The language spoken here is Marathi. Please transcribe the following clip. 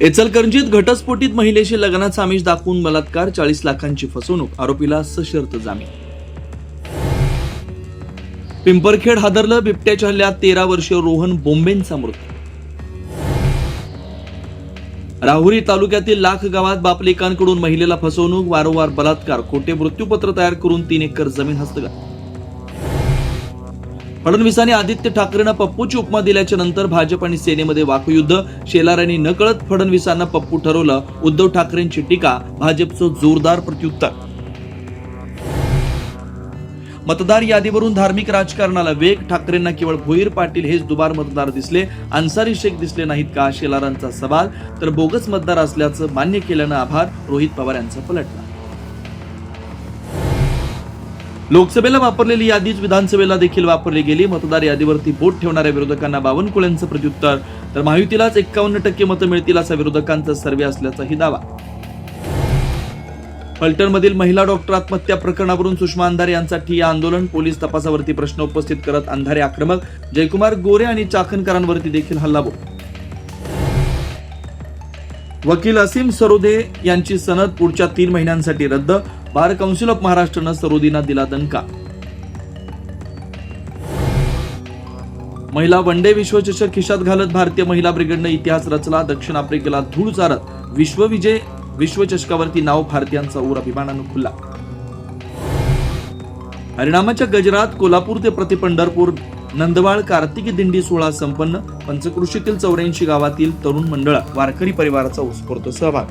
इचलकरंजीत घटस्फोटीत महिलेशी लग्नाचा आमिष दाखवून बलात्कार चाळीस लाखांची फसवणूक आरोपीला सशर्त जामीन. पिंपरखेड हादरलं बिबट्याच्या हल्ल्यात तेरा वर्षीय रोहन बोंबेंचा मृत्यू राहुरी तालुक्यातील लाख गावात बापलेकांकडून महिलेला फसवणूक वारंवार बलात्कार खोटे मृत्यूपत्र तयार करून तीन एकर जमीन हस्तगत. फडणवीसांनी आदित्य ठाकरेंना पप्पूची उपमा दिल्याच्या नंतर भाजप आणि सेनेमध्ये वाकयुद्ध. शेलारांनी नकळत फडणवीसांना पप्पू ठरवलं. उद्धव ठाकरेंची टीका भाजपचं जोरदार प्रत्युत्तर. मतदार यादीवरून धार्मिक राजकारणाला वेग ठाकरेंना केवळ भोईर पाटील हेच दुबार मतदार दिसले. अन्सारी शेख दिसले नाहीत का शेलारांचा सवाल? तर बोगस मतदार असल्याचं मान्य केल्यानं आभार रोहित पवार यांचा पलटला. लोकसभेला वापरलेली यादीच विधानसभेला देखील वापरली गेली. मतदार यादीवरती बोट ठेवणाऱ्या विरोधकांना बावनकुळ्यांचं प्रत्युत्तर तर महायुतीलाच एक्कावन्न टक्के मतं मिळतील असा विरोधकांचा सर्वे असल्याचाही दावा. फलटणमधील महिला डॉक्टर आत्महत्या प्रकरणावरून सुषमा अंधारे यांचा ठिय्या आंदोलन पोलीस तपासावरती प्रश्न उपस्थित करत अंधारे आक्रमक जयकुमार गोरे आणि चाकणकरांवरती देखील हल्लाबोल. वकील असीम सरोदे यांची सनद पुढच्या तीन महिन्यांसाठी रद्द. बार काउन्सिल ऑफ महाराष्ट्रानं सरोदींना दिला दणका. महिला वनडे विश्वचषक खिशात घालत भारतीय महिला ब्रिगेडनं इतिहास रचला दक्षिण आफ्रिकेला धूळ चारत. विश्वविजय विश्वचषकावरती नाव भारतीयांचा ऊर अभिमानानं खुला. हरिणामाच्या गजरात कोल्हापूर ते प्रति पंढरपूर नंदवाळ कार्तिकी दिंडी सोहळा संपन्न पंचकृषीतील चौऱ्याऐंशी गावातील तरुण मंडळ वारकरी परिवाराचा उत्स्फूर्त सहभाग.